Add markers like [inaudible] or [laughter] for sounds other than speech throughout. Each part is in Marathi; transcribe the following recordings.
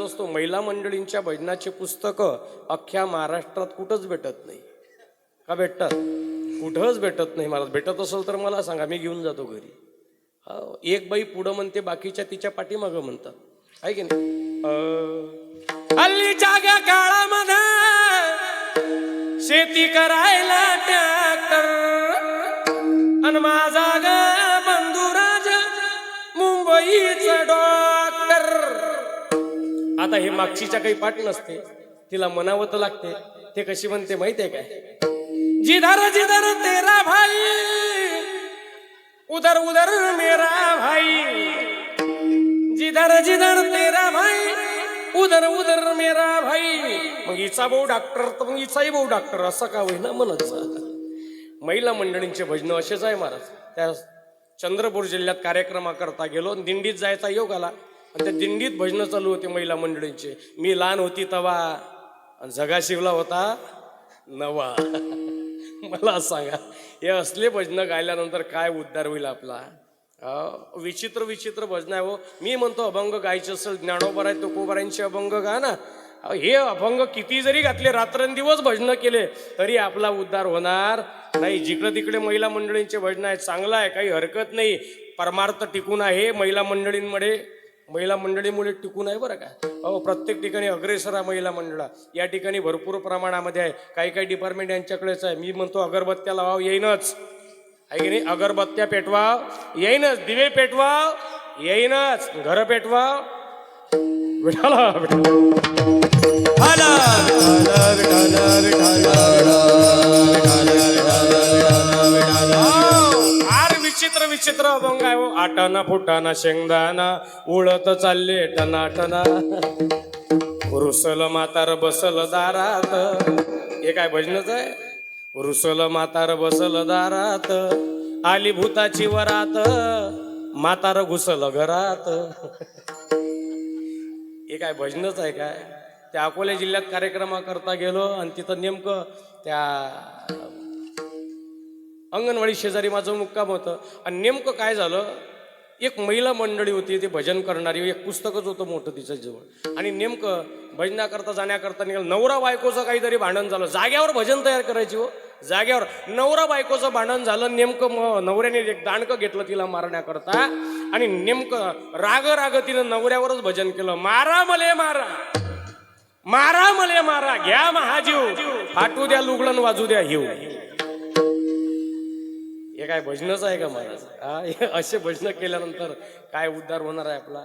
असतो महिला मंडळींच्या भजनाचे पुस्तकं अख्ख्या महाराष्ट्रात कुठंच भेटत नाही. का भेटतात? कुठंच भेटत नाही मला. भेटत असेल तर मला सांगा मी घेऊन जातो घरी. एक बाई पुढं म्हणते बाकीच्या तिच्या पाठीमागं म्हणतात. आहे की नाही? हल्लीच्या काळामध्ये शेती कराय आता हे मागचीच्या काही पाठ नसते. तिला मनावं तर लागते. ते कशी म्हणते माहितीये काय? जिधर जिधर तेरा भाई उधर उधर मेरा भाई. जिधर जिधर तेरा भाई उधर उधर मेरा भाई. मग हिचा भाऊ डॉक्टर तर मग हिचाही भाऊ डॉक्टर असं का होईना म्हणत? महिला मंडळींचे भजन असेच आहे महाराज. त्या चंद्रपूर जिल्ह्यात कार्यक्रमाकरता गेलो दिंडीत जायचा योग आला. आणि त्या दिंडीत भजनं चालू होते महिला मंडळींचे. मी लहान होती तवा. आणि जगा शिवला होता नवा. [laughs] मला सांगा हे असले भजनं गायल्यानंतर काय उद्धार होईल आपला? विचित्र विचित्र भजन आहे हो. मी म्हणतो अभंग गायचे असेल ज्ञानोबर आहे तुकोबरांचे अभंग गा ना. हे अभंग किती जरी घातले रात्रंदिवस भजनं केले तरी आपला उद्धार होणार नाही. जिकडे तिकडे महिला मंडळींचे भजन आहे चांगलं आहे काही हरकत नाही. परमार्थ टिकून आहे महिला मंडळींमध्ये. महिला मंडळीमुळे टिकून आहे बरं का? अहो प्रत्येक ठिकाणी अग्रेसर आहे महिला मंडळ. या ठिकाणी भरपूर प्रमाणामध्ये आहे. काही काही डिपार्टमेंट यांच्याकडेच आहे. मी म्हणतो अगरबत्त्या लावाव येईनच. आहे की नाही? अगरबत्त्या पेटवाव येईनच. दिवे पेटवाव येईनच. घर पेटवाव. भेटाला भेटाला विचित्र अभंग आहे हो. आटाना फुटाना शेंगदाना उळत चालले टनाटना. रुसल मातार बसल दारात. हे काय भजनच आहे? रुसल मातार बसल दारात. आली भूताची वरात. मातार घुसल घरात. हे काय भजनच आहे काय? त्या अकोला जिल्ह्यात कार्यक्रमा करता गेलो आणि तिथं नेमकं त्या अंगणवाडी शेजारी माझं मुक्काम होतं. आणि नेमकं काय झालं? एक महिला मंडळी होती ते भजन करणारी एक पुस्तकच होतं मोठं तिच्या जवळ आणि नेमकं भजनाकरता जाण्याकरता निघालं नवरा बायकोचं काहीतरी भांडण झालं. जाग्यावर भजन तयार करायची हो. जाग्यावर नवरा बायकोचं भांडण झालं नेमकं म नवऱ्याने एक दांडकं घेतलं तिला मारण्याकरता. आणि नेमकं राग राग तिनं नवऱ्यावरच भजन केलं. मारा मले मारा. मारा मले मारा. घ्या महाजीव. फाटू द्या लुगडन वाजू द्या हिव हे काय भजनच आहे का महाराज हा? असे भजन केल्यानंतर काय उद्धार होणार आहे आपला?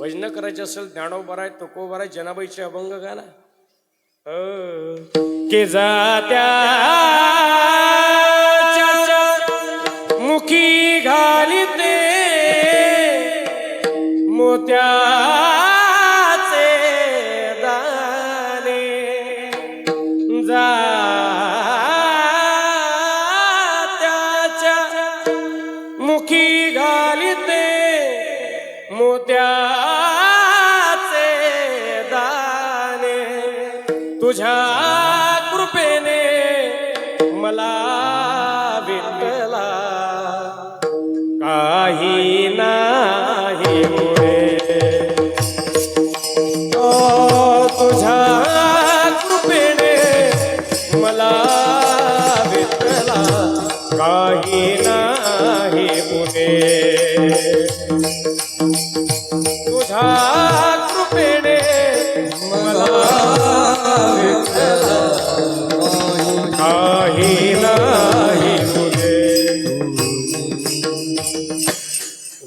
भजनं करायचे असेल ज्ञानोबर आहे तुकोबर आहे जनाबाईचे अभंग का ना? अ, के जात्या मुखी घालिते मोत्याचे दाणे. जा मोत्याचे दाणे. तुझ्या कृपेने मला विठला काही नाही मुळे. तुझ्या कृपेने मला विठला काही नाही पुणे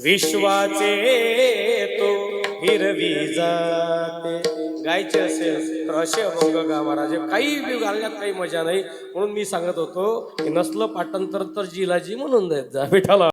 विश्वाचे तो हिरवी जाते. गायचे असेल तर असे अभंग गा महाराज काही बी घालण्यात काही मजा नाही. म्हणून मी सांगत होतो की नसलं पाठांतर तर जिलाजी म्हणून देत जा विठाला